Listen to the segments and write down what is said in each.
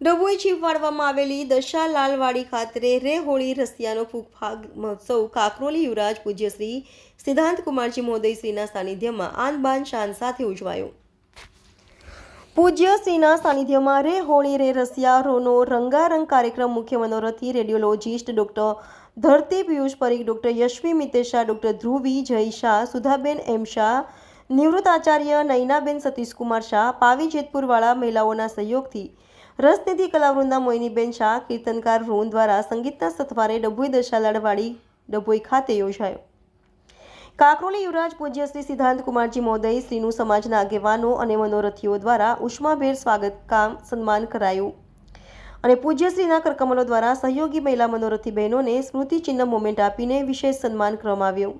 ડભોઈ છીપવાડવામાં આવેલી દશા લાલવાડી ખાતે રે હોળી રસિયાનો ફૂગફાગ મહોત્સવ કાકરોલી યુવરાજ પૂજ્ય શ્રી સિદ્ધાંત કુમારજી મહોદય શ્રીના સાનિધ્યમાં આનબાન શાન સાથે ઉજવાયો. પૂજ્ય શ્રીના સાનિધ્યમાં રે હોળી રે રસિયા રોનો રંગારંગ કાર્યક્રમ મુખ્ય મનોરથી radiologist doctor Dharti Piyush Parikh doctor Yashvi Mitesha, doctor Dhruvi Jay Shah, Sudhaben એમ શાહ, નિવૃત્ત આચાર્ય નૈનાબેન સતીશકુમાર શાહ, પાવી જેતપુરવાળા મહિલાઓના સહયોગથી રસનિધિ કલાવૃંદા મોઇનીબેન શાહ કીર્તનકાર રૂન દ્વારા સંગીતના સથવારે ડભોઈ દશાલાડવાડી ડભોઈ ખાતે યોજાયો. કાકરોલી યુવરાજ પૂજ્ય શ્રી સિદ્ધાંત કુમારજી મોદય શ્રીનું સમાજના આગેવાનો અને મનોરથીઓ દ્વારા ઉષ્માભેર સ્વાગત કામ સન્માન કરાયું. અને પૂજ્યશ્રીના કરકમલો દ્વારા સહયોગી મહિલા મનોરથી બહેનોને સ્મૃતિચિહ્ન મોમેન્ટ આપીને વિશેષ સન્માન કરવામાં આવ્યું.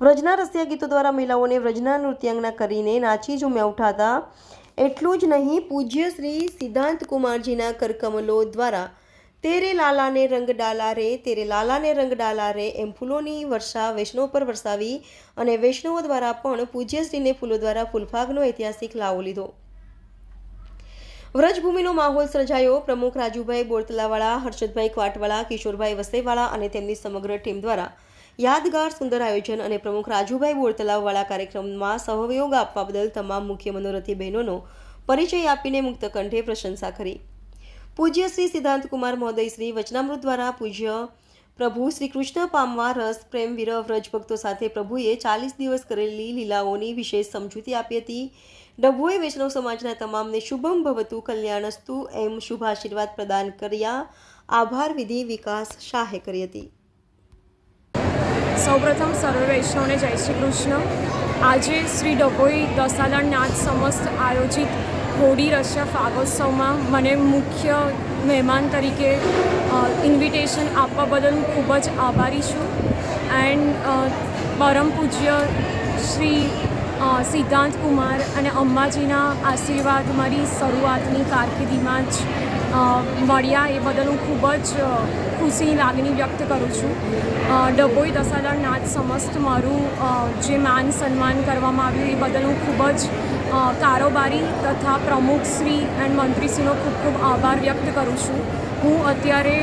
વ્રજના રસિયા ગીતો દ્વારા મહિલાઓને વ્રજના નૃત્યાંગના કરીને નાચી ઝૂમ્યા ઉઠાતા એટલું જ નહીં, પૂજ્ય શ્રી સિદ્ધાંત કુમારજીના કરકમલો દ્વારા તેરે લાલાને રંગ ડાલા રે, તેરે લાલાને રંગ ડાલા રે એમ ફૂલોની વર્ષા વૈષ્ણવ પર વરસાવી અને વૈષ્ણવો દ્વારા પણ પૂજ્યશ્રીને ફૂલો દ્વારા ફૂલફાગનો ઐતિહાસિક લાવો લીધો. વ્રજભૂમિનો માહોલ સર્જાયો. પ્રમુખ રાજુભાઈ બોરતલાવાળા, હર્ષદભાઈ ક્વાટવાળા, કિશોરભાઈ વસેવાળા અને તેમની સમગ્ર ટીમ દ્વારા યાદગાર સુંદર આયોજન અને પ્રમુખ રાજુભાઈ બોરતલાવવાળા કાર્યક્રમમાં સહયોગ આપવા બદલ તમામ મુખ્ય મનોરથી બહેનોનો પરિચય આપીને મુક્ત કંઠે પ્રશંસા કરી. પૂજ્ય શ્રી સિદ્ધાંત કુમાર મહોદય શ્રી વચનામૃત દ્વારા પૂજ્ય પ્રભુ શ્રી કૃષ્ણ પામવા રસ, પ્રેમ, વિરહ વ્રજભક્તો સાથે પ્રભુએ ચાલીસ દિવસ કરેલી લીલાઓની વિશેષ સમજૂતી આપી હતી. ડભોએ વૈષ્ણવ સમાજના તમામને શુભમ ભવતુ કલ્યાણસ્તુ એમ શુભ આશીર્વાદ પ્રદાન કર્યા. આભાર વિધિ વિકાસ શાહે કરી હતી. સૌપ્રથમ સર્વ વૈષ્ણવને જય શ્રી કૃષ્ણ. આજે શ્રી ડભોઈ દસાદળ નાથ સમસ્ત આયોજિત હોડી રશિયા ફાગોત્સવમાં મને મુખ્ય મહેમાન તરીકે ઇન્વિટેશન આપવા બદલ હું ખૂબ જ આભારી છું. એન્ડ પરમ પૂજ્ય શ્રી સિદ્ધાંત કુમાર અને અંબાજીના આશીર્વાદ મારી શરૂઆતની કારકિર્દીમાં જ મળ્યા. એ બદલ હું ખૂબ જ ખુશી, લાગણી વ્યક્ત કરું છું. ડભોઈ દસાદળ નાથ સમસ્ત મારું જે માન સન્માન કરવામાં આવ્યું, એ બદલ હું ખૂબ જ કારોબારી તથા પ્રમુખશ્રી એન્ડ મંત્રીશ્રીનો ખૂબ ખૂબ આભાર વ્યક્ત કરું છું. હું અત્યારે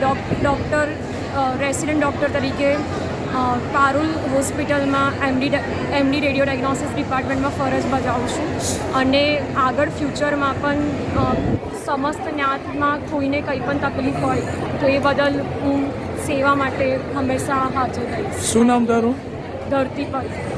ડોક્ટર રેસિડેન્ટ ડૉક્ટર તરીકે પારુલ હોસ્પિટલમાં એમડી એમડી રેડિયો ડાયગ્નોસિસ ડિપાર્ટમેન્ટમાં ફરજ બજાવું છું. અને આગળ ફ્યુચરમાં પણ સમસ્ત જ્ઞાતમાં કોઈને કંઈ પણ તકલીફ હોય તો એ બદલ હું સેવા માટે હંમેશા હાજર રહીશ. શું નામ તારું? ધરતી પર